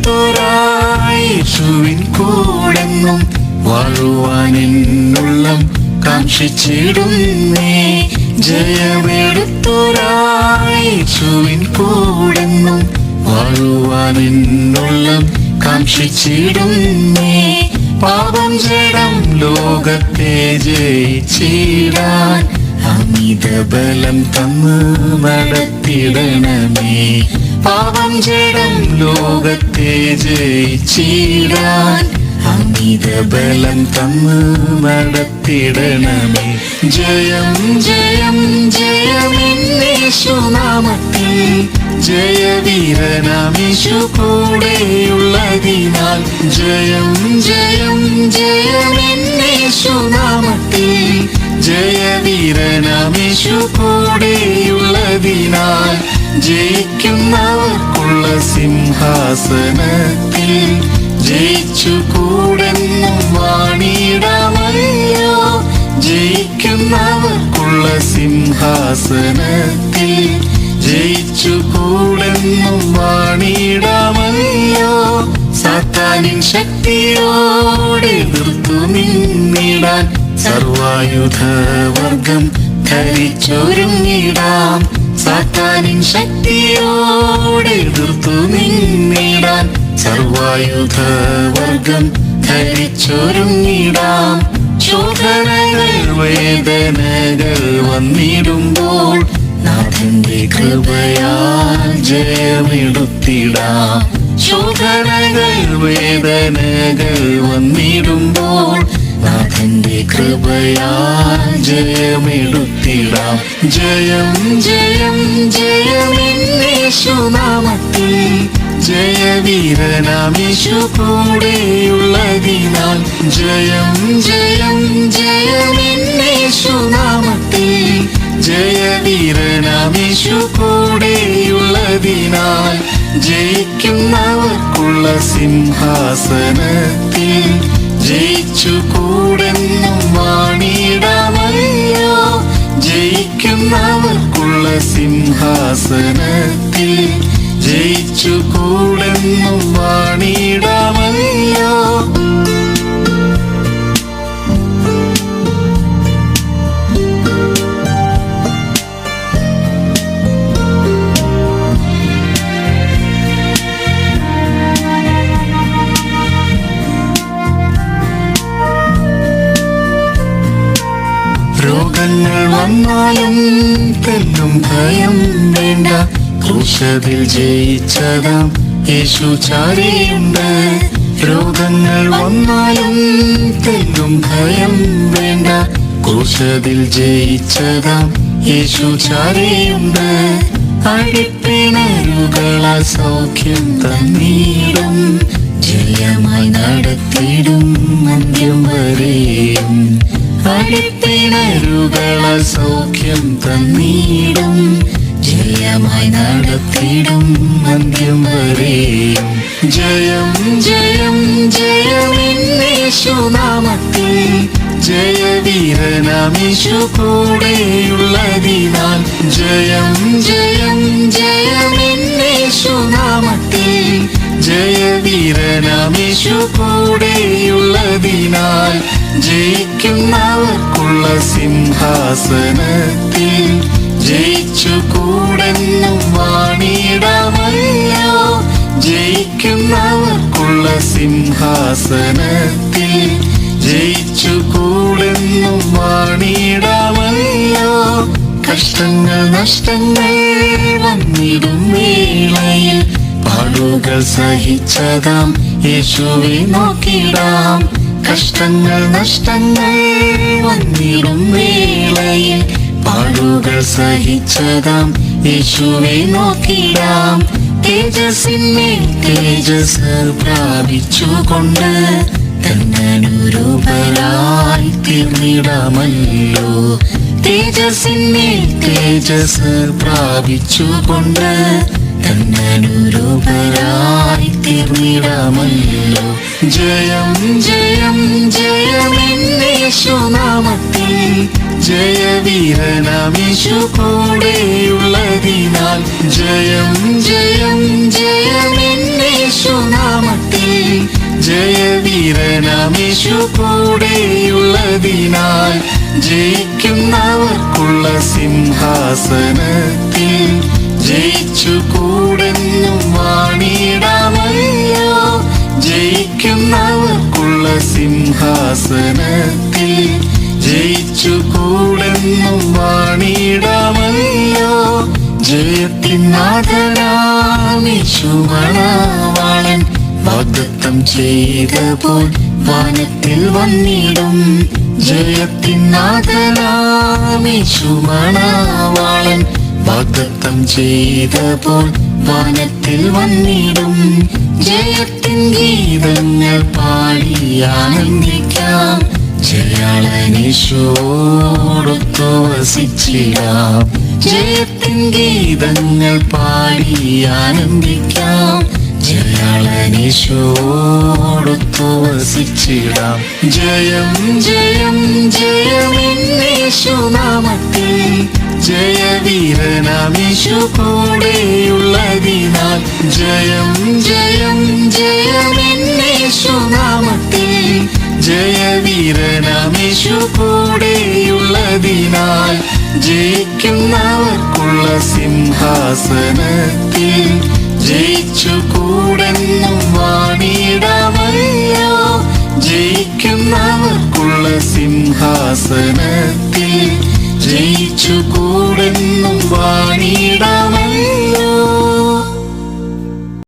ജയമെടുത്തൊരായേശുവിൻ കൂടെന്നും വാഴുവാൻ എന്നുള്ളം കാക്ഷിച്ചിടുന്നേ. ജയമെടുത്തൊരായേശുവിൻ കൂടെന്നും വാഴുവാൻ എന്നുള്ളം കാക്ഷിച്ചിടുന്നേ. പാപം ജഡം ലോകത്തെ ജയിച്ചിടാൻ അമിത ബലം തന്ന് നടത്തിടണമേ. പാപം ജഡം ലോകത്തെ ജയിച്ചിടാൻ അമിത ബലം തന്ന് നടത്തിടണമേ. ജയം ജയം ജയമെന്നേശുനാമത്തിൽ ജയവീരനാമേശു കൂടെയുള്ളതിനാൽ. ജയം ജയം ജയമെന്നേശുനാമത്തിൽ ജയവീരനാമേശു കൂടെയുള്ളതിനാൽ. ജയിക്കുന്നവർക്കുള്ള സിംഹാസനത്തിൽ ജയിച്ചു കൂടെന്നും വാണിയിടാമല്ലോ ജയിക്കുന്നവർക്കുള്ള സിംഹാസനത്തിൽ ജയിച്ചു കൂടെന്നും വാണിയിടാമല്ലോ സാത്താനിൻ ശക്തിയോടെ എതിർത്തു നിന്നിടാൻ സർവായുധവർഗം ധരിച്ചൊരുങ്ങിടാം. ശക്തിയോടെ എതിർത്തു നിന്നിടാൻ സർവായുധ വർഗം ധരിച്ചൊരുങ്ങിടാം. ശോധനകൾ വേദനകൾ വന്നിടുമ്പോൾ നാഥന്റെ കൃപയാൽ ജയമെടുത്തിടാം. ശോധനകൾ വേദനകൾ വന്നിടുമ്പോൾ നാഥന്റെ കൃപയാൽ ജയമെടുത്തിടാം. ജയം ജയം ജയമെന്നേശുനാമത്തിൽ ജയവീരനാമേശു കൂടെയുള്ളതിനാൽ ജയം ജയം ജയമെന്നേശുനാമത്തിൽ ജയവീരനാമേശു കൂടെയുള്ളതിനാൽ ജയിക്കുന്നവർക്കുള്ള സിംഹാസനത്തിൽ ജയിച്ചു സിംഹാസനത്തിൽ ജയിച്ചു കൂടെന്നും വാണിയിടാമല്ലോ വന്നാലും തെല്ലും ഭയം വേണ്ട. ക്രൂശതിൽ ജയിച്ചതാം യേശു ചാരിയുണ്ട്. രോഗങ്ങൾ വന്നാലും തെല്ലും ഭയം വേണ്ട. ക്രൂശതിൽ ജയിച്ചതാം യേശു ചാരിയുണ്ട്. അടിപ്പിണരുകള സൗഖ്യം തന്നീടും. ജയമായി നടത്തിയിടും അന്ത്യം വരെയും. അടിപ്പിണരുകള സൗഖ്യം തന്നീടും ജയമായി നടത്തിയിടും അന്ത്യം വരെയും ജയം ജയം ജയമെന്നേശുനാമത്തിൽ ജയവീരനാമേശു കൂടെയുള്ളതിനാൽ ജയം ജയം ജയം ജയമെന്നേശുനാമത്തിൽ ജയവീരനാമേശു കൂടെയുള്ളതിനാൽ ജയിക്കുന്നവർക്കുള്ള സിംഹാസനത്തിൽ ജയിച്ചു കൂടെന്നും വാണിടമല്ലോ. ജയിക്കുന്നവർക്കുള്ള സിംഹാസനത്തിൽ ജയിച്ചു കൂടെന്നും വാണിടമല്ലോ. കഷ്ടങ്ങൾ നഷ്ടങ്ങൾ വന്നിടും വേളയിൽ. പാടുകൾ സഹിച്ചതാം യേശുവെ നോക്കിടാം. കഷ്ടങ്ങൾ നഷ്ടങ്ങൾ വന്നിടും വേളയിൽ. പാടുകൾ സഹിച്ചതാം. യേശുവെ നോക്കിടാം. തേജസ്സിന്മേൽ തേജസ് പ്രാപിച്ചുകൊണ്ട് തന്നനുരൂപരായി തീർന്നിടാമല്ലോ. തേജസ്സിന്മേൽ തേജസ് പ്രാപിച്ചുകൊണ്ട് തന്നനുരൂപരായി തീർന്നിടാമല്ലോ ജയം ജയം ജയമെന്നേശുനാമത്തിൽ ജയവീരനാമേശു കൂടെയുള്ളതിനാൽ ജയം ജയം ജയമെന്നേശുനാമത്തിൽ ജയവീരനാമേശു കൂടെയുള്ളതിനാൽ ജയിക്കുന്നവർക്കുള്ള സിംഹാസനത്തിൽ ജയിച്ചു സിംഹാസനത്തിൽ ജയിച്ചു കൂടെന്നും വാണിടാമല്ലോ ജയത്തിനാഥനാമിശുമണവാളൻ വാഗ്ദത്തം ചെയ്ത പോൽ വാനത്തിൽ വന്നിടും. ജയത്തിനാഥനാമിശുമണവാളൻ വാഗ്ദത്തം ചെയ്ത പോൽ വാനത്തിൽ വന്നിടും. ജയത്തിൻ ഗീതങ്ങൾ പാടി ആനന്ദിക്കാം ജയാളനീശോടൊത്തു വസിച്ചിടാം ജയത്തിൻ ഗീതങ്ങൾ പാടി ആനന്ദിക്കാം ജയാളനീശോടൊത്തു വസിച്ചിടാം ജയം ജയം ജയമെന്നേശുനാമത്തിൽ ജയവീരനാമേശു കൂടെയുള്ളതിനാൽ ജയം ജയം ജയമെന്നേശുനാമത്തിൽ ജയവീരനാമേശു കൂടെയുള്ളതിനാൽ ജയിക്കുന്നവർക്കുള്ള സിംഹാസനത്തിൽ. ജയിച്ചു കൂടെന്നും വാണിടാമല്ലോ. ജയിക്കുന്നവർക്കുള്ള സിംഹാസനത്തിൽ. ജയിച്ചു കൂടെന്നും വാണിടാമല്ലോ